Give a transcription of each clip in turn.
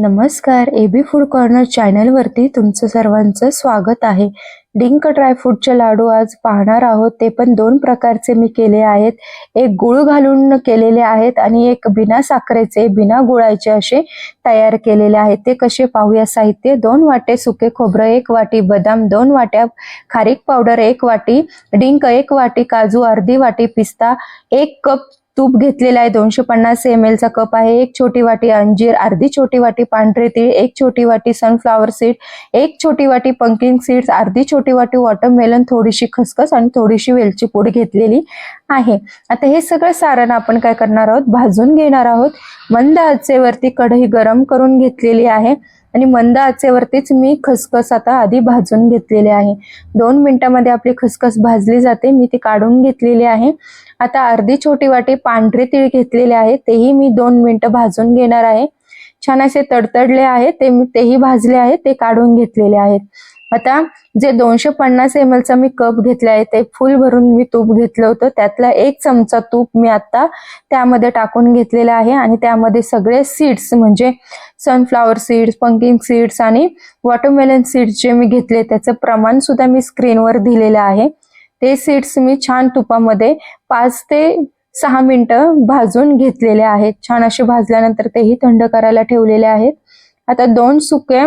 नमस्कार A B food corner चॅनलवरती तुमचं सर्वांचं स्वागत आहे. डिंक ड्रायफ्रूटचे लाडू आज पाहणार आहोत. ते पण दोन प्रकारचे मी केले आहेत. एक गुळ घालून केलेले आहेत आणि एक बिना साखरेचे बिना गुळाचे असे तयार केलेले आहेत. ते कसे पाहूया? साहित्य दोन वाटे सुके खोबरं एक वाटी बदाम दोन वाट्या खारीक पावडर एक वाटी डिंक एक वाटी काजू अर्धी वाटी पिस्ता एक कप तूप घेतलेला आहे. दोनशे पन्नास एम चा कप आहे. एक छोटी वाटी अंजीर अर्धी छोटी वाटी पांढरे तीळ एक छोटी वाटी सनफ्लावर सीड एक छोटी वाटी पंकिंग सीड्स अर्धी छोटी वाटी वॉटरमेलन थोडीशी खसखस आणि थोडीशी वेलची पूड घेतलेली आहे. आता हे सगळं सारण आपण काय करणार आहोत? भाजून घेणार आहोत. मंद आचेवरती कढई गरम करून घेतलेली आहे आणि मंद आचेवरतीच मी खसखस आता आधी भाजून घेतलेली आहे. दोन मिनिटामध्ये आपली खसखस भाजली जाते. मी ती काढून घेतलेली आहे. आता अर्धी छोटी वाटी पांढरे तीळ घेतलेले आहे. तेही मी दोन मिनिटं भाजून घेणार आहे. छान असे तडतडले आहे. ते मी तेही भाजले आहे. ते काढून घेतलेले आहेत. आता जे दोनशे पन्नास एम चा मी कप घेतले आहे ते फुल भरून मी तूप घेतलं होतं. त्यातला एक चमचा तूप मी आता त्यामध्ये टाकून घेतलेला आहे आणि त्यामध्ये सगळे सीड्स म्हणजे सनफ्लावर सीड्स पंकिंग सीड्स आणि वॉटरमेलन सीड्स जे मी घेतले त्याचं प्रमाण सुद्धा मी स्क्रीनवर दिलेलं आहे. ते सीड्स मी छान तुपामध्ये पाच ते सहा मिनिटं भाजून घेतलेले आहेत. छान असे भाजल्यानंतर तेही थंड करायला ठेवलेले आहेत. आता दोन सुके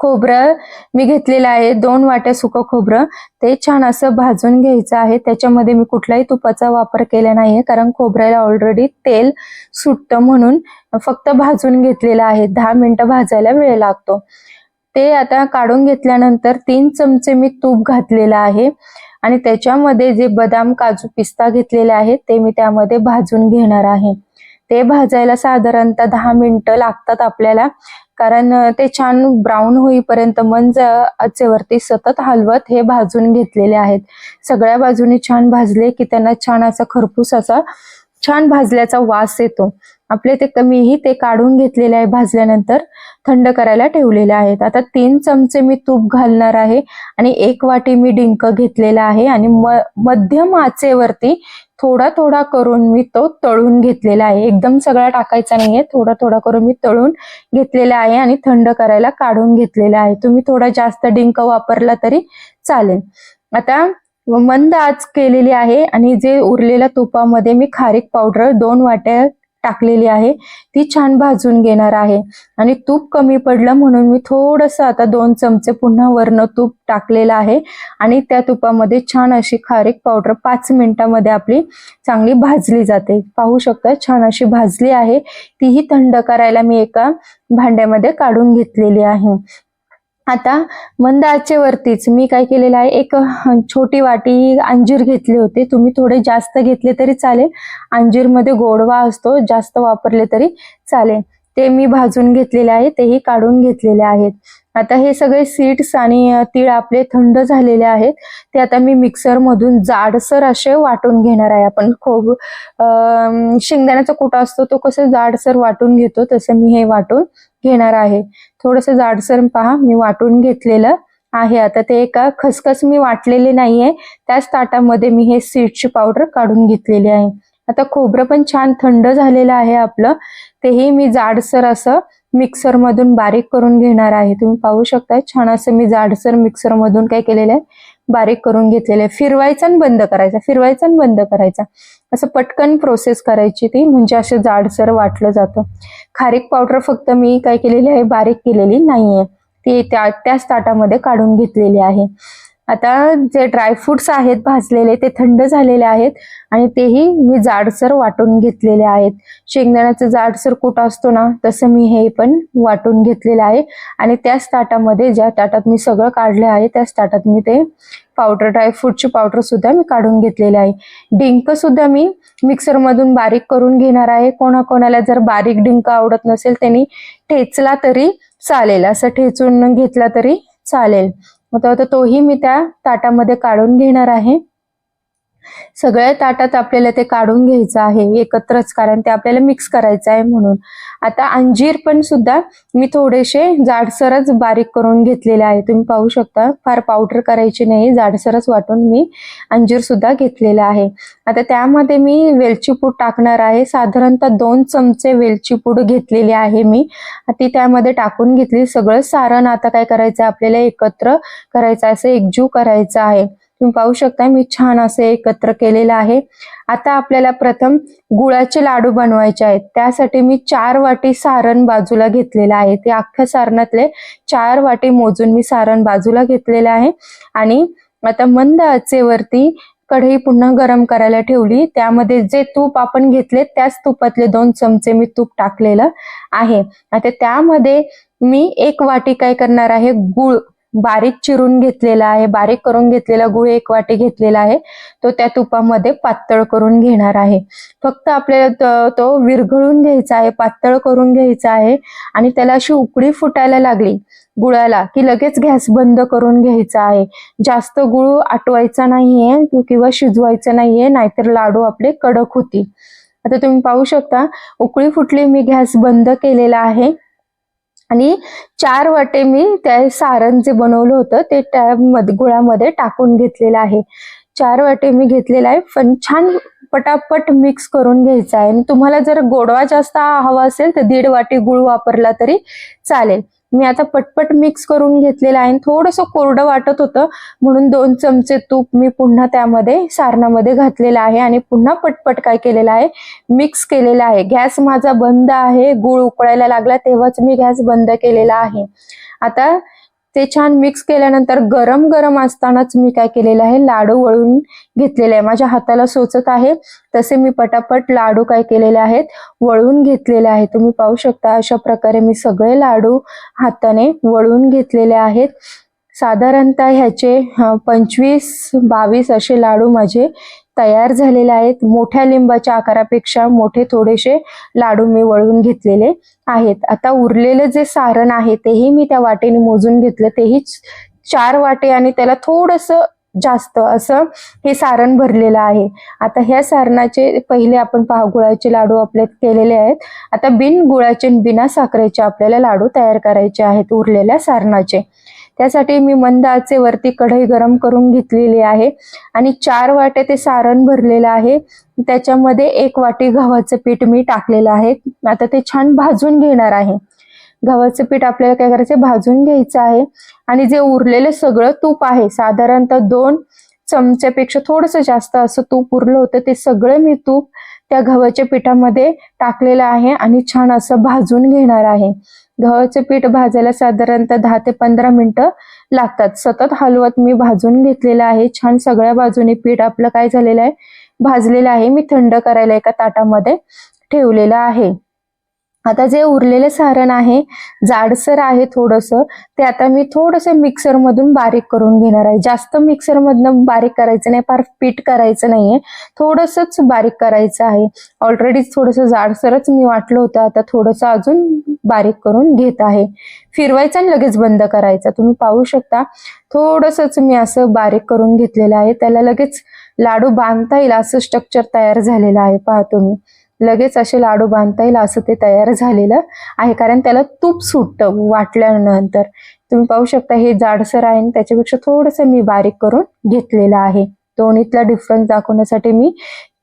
खोबरं मी घेतलेलं आहे. दोन वाट्या सुकं खोबरं. ते छान असं भाजून घ्यायचं आहे. त्याच्यामध्ये मी कुठलाही तुपाचा वापर केला नाहीये कारण खोबऱ्याला ऑलरेडी तेल सुटतं म्हणून फक्त भाजून घेतलेलं आहे. दहा मिनिटं भाजायला वेळ लागतो. ते आता काढून घेतल्यानंतर तीन चमचे मी तूप घातलेलं आहे. आणि त्याच्यामध्ये जे बदाम काजू पिस्ता घेतलेले आहेत ते मी त्यामध्ये भाजून घेणार आहे. ते भाजायला साधारणतः दहा मिनिटं लागतात आपल्याला कारण ते छान ब्राऊन होईपर्यंत मंज आचेवरती सतत हलवत हे भाजून घेतलेले आहेत. सगळ्या बाजूनी छान भाजले की त्यांना छान असा खरपूस असा छान भाजल्याचा वास येतो. आपले ते कमीही ते काढून घेतलेले आहे भाजल्यानंतर थंड करायला ठेवलेले आहेत. आता तीन चमचे मी तूप घालणार आहे आणि एक वाटी मी डिंक घेतलेला आहे आणि मध्यम आचेवरती थोडा थोडा करून मी तो तळून घेतलेला आहे. एकदम सगळा टाकायचा नाहीये थोडा थोडा करून मी तळून घेतलेला आहे आणि थंड करायला काढून घेतलेला आहे. तुम्ही थोडा जास्त डिंक वापरला तरी चालेल. आता मंद आच केलेली आहे आणि जे उरलेल्या तुपामध्ये मी खारीक पावडर दोन वाट्या टाकलेली आहे ती छान भाजून घेणार आहे. आणि तूप कमी पडलं म्हणून मी थोडस आता दोन चमचे पुन्हा वर्ण तूप टाकलेलं आहे. आणि त्या तुपामध्ये छान अशी खारीक पावडर पाच मिनिटांमध्ये आपली चांगली भाजली जाते. पाहू शकता छान अशी भाजली आहे. तीही थंड करायला मी एका भांड्यामध्ये काढून घेतलेली आहे. आता मंद वरतीच मी काय केलेलं आहे एक छोटी वाटी अंजीर घेतले होते. तुम्ही थोडे जास्त घेतले तरी चालेल. अंजीरमध्ये गोडवा असतो जास्त वापरले तरी चालेल. ते मी भाजून घेतलेले आहे तेही काढून घेतलेले आहेत. आता हे सगळे सीड्स आणि तीळ आपले थंड झालेले आहेत. ते आता मी मिक्सर मधून जाडसर असे वाटून घेणार आहे आपण. खूप शेंगदाण्याचा कुटा असतो तो कसं जाडसर वाटून घेतो तसं मी हे वाटून घेणार आहे. थोडंसं जाडसर पहा मी वाटून घेतलेलं आहे. आता ते एका खसखस मी वाटलेले नाहीये. त्याच ताटामध्ये मी हे सीडची पावडर काढून घेतलेली आहे. आता खोबरं पण छान थंड झालेलं आहे आपलं. तेही मी जाडसर असं मिक्सर मधून बारीक करून घेणार आहे. तुम्ही पाहू शकता छान असं मी जाडसर मिक्सर मधून काय केलेलं आहे बारीक करून घेतलेलं आहे. फिरवायचा आणि बंद करायचा फिरवायचा आणि बंद करायचा. असं पटकन प्रोसेस करायची ती म्हणजे असं जाडसर वाटलं जातं. खारीक पावडर फक्त मी काय केलेली आहे बारीक केलेली नाहीये. ती त्या त्याच ताटामध्ये काढून घेतलेली आहे. आता जे ड्रायफ्रुट्स आहेत भाजलेले ते थंड झालेले आहेत आणि तेही मी जाडसर वाटून घेतलेले आहेत. शेंगदाण्याचं जाडसर कुट असतो ना तसं मी हे पण वाटून घेतलेलं आहे. आणि त्याच ताटामध्ये ज्या ताटात मी सगळं काढले आहे त्याच ताटात मी ते पावडर ड्रायफ्रूटची पावडर सुद्धा मी काढून घेतलेले आहे. डिंक सुद्धा मी मिक्सर मधून बारीक करून घेणार आहे. कोणाकोणाला जर बारीक डिंक आवडत नसेल त्यांनी ठेचला तरी चालेल. असं ठेचून घेतला तरी चालेल. मग तेव्हा तोही मी त्या ताटामध्ये काढून घेणार आहे. सगळ्या ताटात आपल्याला ते काढून घ्यायचं आहे एकत्रच कारण ते आपल्याला मिक्स करायचं आहे म्हणून. आता अंजीर पण सुद्धा मी थोडेसे जाडसरच बारीक करून घेतलेले आहे. तुम्ही पाहू शकता फार पावडर करायची नाही जाडसरच वाटून मी अंजीर सुद्धा घेतलेला आहे. आता त्यामध्ये मी वेलची पूड टाकणार आहे. साधारणतः दोन चमचे वेलची पूड घेतलेली आहे मी. ती त्यामध्ये टाकून घेतली. सगळं सारण आता काय करायचं आहे? आपल्याला एकत्र करायचं आहे, असं एकजीव करायचं आहे. तुम्ही पाहू शकता मी छान असे एकत्र केलेलं आहे. आता आपल्याला प्रथम गुळाचे लाडू बनवायचे आहेत. त्यासाठी मी चार वाटी सारण बाजूला घेतलेलं आहे. ते अख्ख्या सारणातले चार वाटी मोजून मी सारण बाजूला घेतलेलं आहे. आणि आता मंद आचेवरती कढई पुन्हा गरम करायला ठेवली. त्यामध्ये जे तूप आपण घेतले त्याच तुपातले दोन चमचे मी तूप टाकलेलं आहे. आता त्यामध्ये मी एक वाटी काय करणार आहे? गुळ बारीक चिरून घेतलेला आहे बारीक करून घेतलेला गुळ एक वाटी घेतलेला आहे तो त्या तुपामध्ये पातळ करून घेणार आहे. फक्त आपल्याला तो विरघळून घ्यायचा आहे पातळ करून घ्यायचा आहे आणि त्याला अशी उकळी फुटायला लागली गुळाला की लगेच गॅस बंद करून घ्यायचा आहे. जास्त गुळ आटवायचा नाहीये किंवा शिजवायचं नाहीये नाहीतर लाडू आपले कडक होतील. आता तुम्ही पाहू शकता उकळी फुटली मी गॅस बंद केलेला आहे. आणि चार वाटे मी त्या सारण जे बनवलं होतं ते त्या गुळामध्ये टाकून घेतलेलं आहे. चार वाटे मी घेतलेलं आहे पण छान पटापट मिक्स करून घ्यायचा आहे. आणि तुम्हाला जर गोडवा जास्त हवा असेल तर दीड वाटी गुळ वापरला तरी चालेल. मी आता पटपट मिक्स करून घेतलेलं आहे. थोडंसं कोरडं वाटत होतं. म्हणून दोन चमचे तूप मी पुन्हा त्यामध्ये सारणामध्ये घातलेलं आहे. आणि पुन्हा पटपट काय केलेलं आहे? मिक्स केलेला आहे. गॅस माझा बंद आहे. गुळ उकळायला लागला तेव्हाच मी गॅस बंद केलेला आहे. आता ते छान मिक्स केल्यानंतर गरम गरम असतानाच मी काय केलेलं आहे लाडू वळून घेतलेले आहे. माझ्या हाताला सोचत आहे तसे मी पटापट लाडू काय केलेले आहेत वळून घेतलेले आहे. तुम्ही पाहू शकता अशा प्रकारे मी सगळे लाडू हाताने वळून घेतलेले आहेत. साधारणतः ह्याचे पंचवीस बावीस असे लाडू माझे तयार झालेले आहेत. मोठ्या लिंबाच्या आकारापेक्षा मोठे थोडेसे लाडू मी वळून घेतलेले आहेत. आता उरलेलं जे सारण आहे तेही मी त्या वाटेने मोजून घेतलं. तेही चार वाटे आणि त्याला थोडस जास्त असं हे सारण भरलेलं आहे. आता ह्या सारणाचे पहिले आपण पहा गुळाचे लाडू आपले केलेले आहेत. आता बिन गुळाचे बिना साखरेचे आपल्याला लाडू तयार करायचे आहेत उरलेल्या सारणाचे. त्यासाठी मी मंद आचेवरती कढई गरम करून घेतलेली आहे. आणि चार वाटे ते सारण भरलेलं आहे. त्याच्यामध्ये एक वाटी गव्हाचं पीठ मी टाकलेलं आहे. आता ते छान भाजून घेणार आहे. गव्हाचं पीठ आपल्याला काय करायचं भाजून घ्यायचं आहे. आणि जे उरलेलं सगळं तूप आहे साधारणतः दोन चमच्यापेक्षा थोडस जास्त असं तूप उरलं होतं ते सगळं मी तूप त्या गव्हाच्या पिठामध्ये टाकलेलं आहे आणि छान असं भाजून घेणार आहे. गव्हाचे पीठ भाजायला साधारणतः दहा ते पंधरा मिनिटं लागतात. सतत हलवत मी भाजून घेतलेलं आहे. छान सगळ्या बाजूने पीठ आपलं काय झालेलं आहे? भाजलेलं आहे. मी थंड करायला एका ताटामध्ये ठेवलेलं आहे. आता जे उरलेलं सारण आहे जाडसर आहे थोडंसं ते आता मी थोडंसं मिक्सरमधून बारीक करून घेणार आहे. जास्त मिक्सरमधनं बारीक करायचं नाही फार पीठ करायचं नाहीये. थोडसच बारीक करायचं आहे. ऑलरेडी थोडंसं जाडसरच मी वाटलं होतं. आता थोडंसं अजून बारीक करून घेत आहे. फिरवायचं आणि लगेच बंद करायचा. तुम्ही पाहू शकता थोडंसंच मी असं बारीक करून घेतलेलं आहे. त्याला लगेच लाडू बांधता येईल असं स्ट्रक्चर तयार झालेलं आहे. पहा तुम्ही. लगेच असे लाडू बांधता येईल असं ते तयार झालेलं आहे. कारण त्याला तूप सुटतं वाटल्यानंतर. तुम्ही पाहू शकता हे जाडसर आहे आणि त्याच्यापेक्षा थोडंसं मी बारीक करून घेतलेलं आहे. दोन्हीतला डिफरन्स दाखवण्यासाठी मी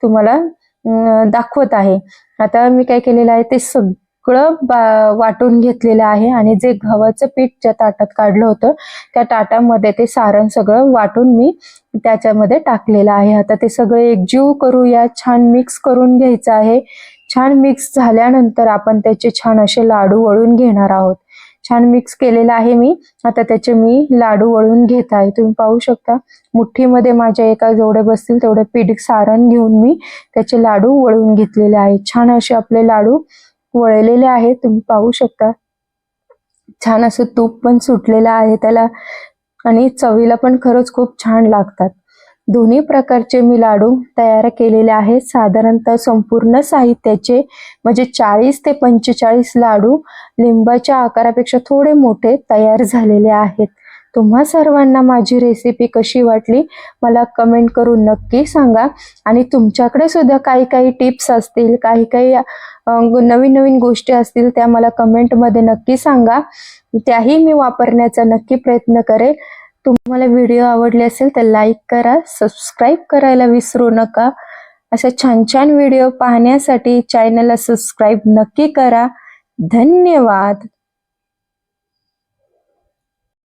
तुम्हाला दाखवत आहे. आता मी काय केलेलं आहे ते सग सगळं वाटून घेतलेलं आहे आणि जे गव्हाचं पीठ ज्या ताटात काढलं होतं त्या ताटामध्ये ते सारण सगळं वाटून मी त्याच्यामध्ये टाकलेलं आहे. आता ते सगळे एकजीव करूया छान मिक्स करून घ्यायचं आहे. छान मिक्स झाल्यानंतर आपण त्याचे छान असे लाडू वळून घेणार आहोत. छान मिक्स केलेलं आहे मी. आता त्याचे मी लाडू वळून घेत आहे. तुम्ही पाहू शकता मुठ्ठीमध्ये माझ्या एका जेवढे बसतील तेवढे पीठ सारण घेऊन मी त्याचे लाडू वळून घेतलेले आहे. छान असे आपले लाडू वळलेले आहेत तुम्ही पाहू शकता. छान असं तूप पण सुटलेलं आहे त्याला आणि चवीला पण खरंच खूप छान लागतात. दोन्ही प्रकारचे मी लाडू तयार केलेले आहेत. साधारणतः संपूर्ण साहित्याचे म्हणजे चाळीस ते पंचेचाळीस लाडू लिंबाच्या आकारापेक्षा थोडे मोठे तयार झालेले आहेत. तुम्हा सर्वांना माझी रेसिपी कशी वाटली मला कमेंट करून नक्की सांगा. आणि तुमच्याकडे सुद्धा काही काही टिप्स असतील काही काही नवीन नवीन गोष्टी असतील त्या मला कमेंटमध्ये नक्की सांगा. त्याही मी वापरण्याचा नक्की प्रयत्न करेल. तुम्हाला व्हिडिओ आवडले असेल तर लाईक करा सबस्क्राईब करायला विसरू नका. अशा छान छान व्हिडिओ पाहण्यासाठी चॅनलला सबस्क्राईब नक्की करा. धन्यवाद.